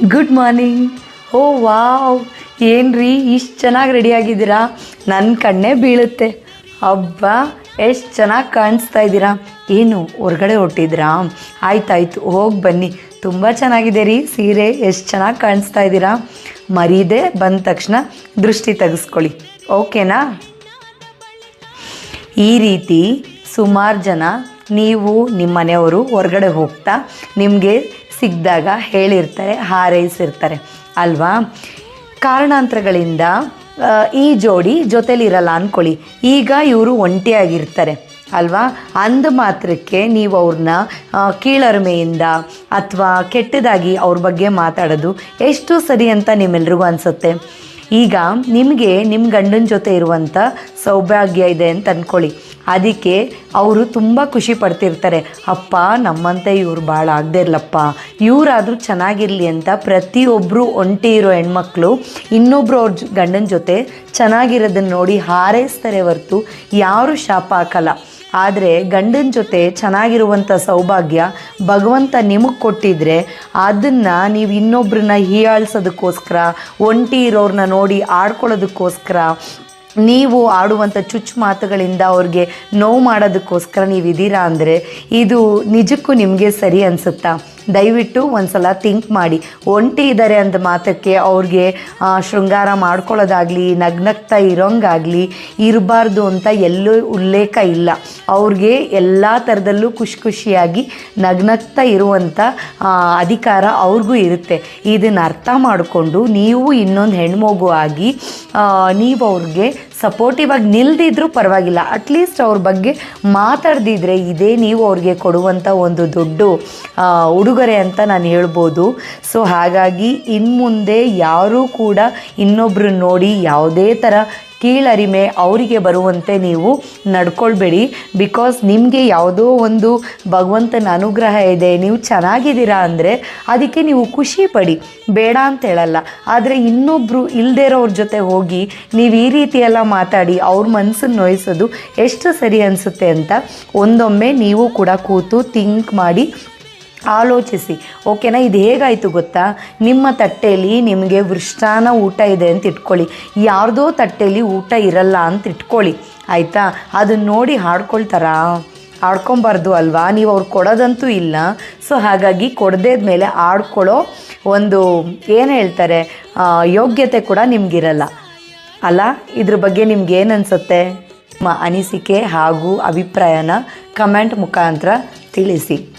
Good morning ಓ wow ಏನ್ರಿ? ಇಷ್ಟು ಚೆನ್ನಾಗಿ ರೆಡಿ ಆಗಿದ್ದೀರಾ? ನನ್ನ ಕಣ್ಣೇ ಬೀಳುತ್ತೆ. ಹಬ್ಬ ಎಷ್ಟು ಚೆನ್ನಾಗಿ ಕಾಣಿಸ್ತಾ ಇದ್ದೀರಾ? ಏನು, ಹೊರಗಡೆ ಹೊಟ್ಟಿದ್ರಾ ಆಯ್ತಾಯ್ತು, ಹೋಗಿ ಬನ್ನಿ. ತುಂಬ ಚೆನ್ನಾಗಿದೆ ರೀ. ಸೀರೆ ಎಷ್ಟು ಚೆನ್ನಾಗಿ ಕಾಣಿಸ್ತಾ ಇದ್ದೀರಾ? ಮರೀದೆ ಬಂದ ತಕ್ಷಣ ದೃಷ್ಟಿ ತೆಗೆಸ್ಕೊಳ್ಳಿ. ಓಕೆನಾ ಈ ರೀತಿ ಸುಮಾರು ಜನ ನೀವು ನಿಮ್ಮ ಮನೆಯವರು ಹೊರಗಡೆ ಹೋಗ್ತಾ ನಿಮಗೆ ಸಿಕ್ಕಿದಾಗ ಹೇಳಿರ್ತಾರೆ, ಹಾರೈಸಿರ್ತಾರೆ. ಅಲ್ವಾ? ಕಾರಣಾಂತರಗಳಿಂದ ಈ ಜೋಡಿ ಜೊತೆಲಿರಲ್ಲ ಅಂದ್ಕೊಳ್ಳಿ ಈಗ ಇವರು ಒಂಟಿಯಾಗಿರ್ತಾರೆ, ಅಲ್ವಾ? ಅಂದ ಮಾತ್ರಕ್ಕೆ ನೀವು ಅವ್ರನ್ನ ಕೀಳರಿಮೆಯಿಂದ ಅಥವಾ ಕೆಟ್ಟದಾಗಿ ಅವ್ರ ಬಗ್ಗೆ ಮಾತಾಡೋದು ಎಷ್ಟು ಸರಿ ಅಂತ ನಿಮ್ಮೆಲ್ರಿಗೂ ಅನಿಸುತ್ತೆ? ಈಗ ನಿಮಗೆ ನಿಮ್ಮ ಗಂಡನ ಜೊತೆ ಇರುವಂಥ ಸೌಭಾಗ್ಯ ಇದೆ ಅಂತ ಅಂದ್ಕೊಳ್ಳಿ ಅದಕ್ಕೆ ಅವರು ತುಂಬ ಖುಷಿ ಪಡ್ತಿರ್ತಾರೆ. ಅಪ್ಪ, ನಮ್ಮಂತೆ ಇವ್ರು ಭಾಳ ಆಗದೆ ಇರಲಪ್ಪ. ಇವರಾದರೂ ಚೆನ್ನಾಗಿರಲಿ ಅಂತ ಪ್ರತಿಯೊಬ್ಬರು ಒಂಟಿ ಇರೋ ಹೆಣ್ಮಕ್ಳು ಇನ್ನೊಬ್ಬರು ಅವ್ರ ಗಂಡನ ಜೊತೆ ಚೆನ್ನಾಗಿರೋದನ್ನ ನೋಡಿ ಹಾರೈಸ್ತಾರೆ ಹೊರತು ಯಾರು ಶಾಪ ಹಾಕಲ್ಲ. ಆದರೆ ಗಂಡನ ಜೊತೆ ಚೆನ್ನಾಗಿರುವಂಥ ಸೌಭಾಗ್ಯ ಭಗವಂತ ನಿಮಗೆ ಕೊಟ್ಟಿದ್ರೆ ಅದನ್ನು ನೀವು ಇನ್ನೊಬ್ರನ್ನ ಹೀಯಾಳ್ಸೋದಕ್ಕೋಸ್ಕರ, ಒಂಟಿ ಇರೋರನ್ನ ನೋಡಿ ಆಡ್ಕೊಳ್ಳೋದಕ್ಕೋಸ್ಕರ ನೀವು ಆಡುವಂಥ ಚುಚ್ಚು ಮಾತುಗಳಿಂದ ಅವ್ರಿಗೆ ನೋವು ಮಾಡೋದಕ್ಕೋಸ್ಕರ ನೀವು ಇದ್ದೀರಾ ಅಂದರೆ ಇದು ನಿಜಕ್ಕೂ ನಿಮಗೆ ಸರಿ ಅನಿಸುತ್ತಾ? ದಯವಿಟ್ಟು ಒಂದ್ಸಲ ಥಿಂಕ್ ಮಾಡಿ. ಒಂಟಿ ಇದ್ದಾರೆ ಅಂದ ಮಾತಕ್ಕೆ ಅವ್ರಿಗೆ ಶೃಂಗಾರ ಮಾಡ್ಕೊಳ್ಳೋದಾಗಲಿ, ನಗ್ನಗ್ತಾ ಇರೋಂಗಾಗಲಿ ಇರಬಾರ್ದು ಅಂತ ಎಲ್ಲೂ ಉಲ್ಲೇಖ ಇಲ್ಲ. ಅವ್ರಿಗೆ ಎಲ್ಲ ಥರದಲ್ಲೂ ಖುಷಿ ಖುಷಿಯಾಗಿ ನಗ್ನಗ್ತಾ ಇರುವಂಥ ಅಧಿಕಾರ ಅವ್ರಿಗೂ ಇರುತ್ತೆ. ಇದನ್ನು ಅರ್ಥ ಮಾಡಿಕೊಂಡು ನೀವು ಇನ್ನೊಂದು ಹೆಣ್ಮಗು ಆಗಿ ನೀವು ಅವ್ರಿಗೆ ಸಪೋರ್ಟಿವ್ ಆಗಿ ನಿಲ್ದಿದ್ರೂ ಪರವಾಗಿಲ್ಲ. ಅಟ್ಲೀಸ್ಟ್ ಅವ್ರ ಬಗ್ಗೆ ಮಾತಾಡ್ದಿದ್ರೆ ಇದೇ ನೀವು ಅವ್ರಿಗೆ ಕೊಡುವಂಥ ಒಂದು ದೊಡ್ಡ ಉಡುಗೊರೆ ಅಂತ ನಾನು ಹೇಳ್ಬೋದು. ಸೊ ಹಾಗಾಗಿ ಇನ್ನು ಮುಂದೆ ಯಾರೂ ಕೂಡ ಇನ್ನೊಬ್ಬರು ನೋಡಿ ಯಾವುದೇ ಥರ ಕೀಳರಿಮೆ ಅವರಿಗೆ ಬರುವಂತೆ ನೀವು ನಡ್ಕೊಳ್ಬೇಡಿ. ಬಿಕಾಸ್ ನಿಮಗೆ ಯಾವುದೋ ಒಂದು ಭಗವಂತನ ಅನುಗ್ರಹ ಇದೆ, ನೀವು ಚೆನ್ನಾಗಿದ್ದೀರಾ ಅಂದರೆ ಅದಕ್ಕೆ ನೀವು ಖುಷಿ ಪಡಿ. ಬೇಡ ಅಂತ ಹೇಳಲ್ಲ. ಆದರೆ ಇನ್ನೊಬ್ಬರು ಇಲ್ಲದೇ ಇರೋವ್ರ ಜೊತೆ ಹೋಗಿ ನೀವು ಈ ರೀತಿಯೆಲ್ಲ ಮಾತಾಡಿ, ಅವ್ರ ಮನಸ್ಸನ್ನು ನೋಯಿಸೋದು ಎಷ್ಟು ಸರಿ ಅನಿಸುತ್ತೆ ಅಂತ ಒಂದೊಮ್ಮೆ ನೀವು ಕೂಡ ಕೂತು ಥಿಂಕ್ ಮಾಡಿ ಆಲೋಚಿಸಿ. ಓಕೆನಾ? ಇದು ಹೇಗಾಯಿತು ಗೊತ್ತಾ? ನಿಮ್ಮ ತಟ್ಟೆಯಲ್ಲಿ ನಿಮಗೆ ವೃಷ್ಟಾನ ಊಟ ಇದೆ ಅಂತ ಇಟ್ಕೊಳ್ಳಿ. ಯಾರ್ದೋ ತಟ್ಟೆಯಲ್ಲಿ ಊಟ ಇರಲ್ಲ ಅಂತ ಇಟ್ಕೊಳ್ಳಿ. ಆಯಿತಾ? ಅದನ್ನ ನೋಡಿ ಹಾಡ್ಕೊಳ್ತಾರಾ? ಆಡ್ಕೊಬಾರ್ದು ಅಲ್ವಾ? ನೀವು ಅವ್ರು ಕೊಡೋದಂತೂ ಇಲ್ಲ. ಸೊ, ಹಾಗಾಗಿ ಕೊಡದೇದ ಮೇಲೆ ಆಡ್ಕೊಳ್ಳೋ ಒಂದು, ಏನು ಹೇಳ್ತಾರೆ ಯೋಗ್ಯತೆ ಕೂಡ ನಿಮಗಿರಲ್ಲ. ಅಲ್ಲ? ಇದ್ರ ಬಗ್ಗೆ ನಿಮ್ಗೆ ಏನು ಅನಿಸುತ್ತೆ? ನಿಮ್ಮ ಅನಿಸಿಕೆ ಹಾಗೂ ಅಭಿಪ್ರಾಯನ ಕಮೆಂಟ್ ಮುಖಾಂತರ ತಿಳಿಸಿ.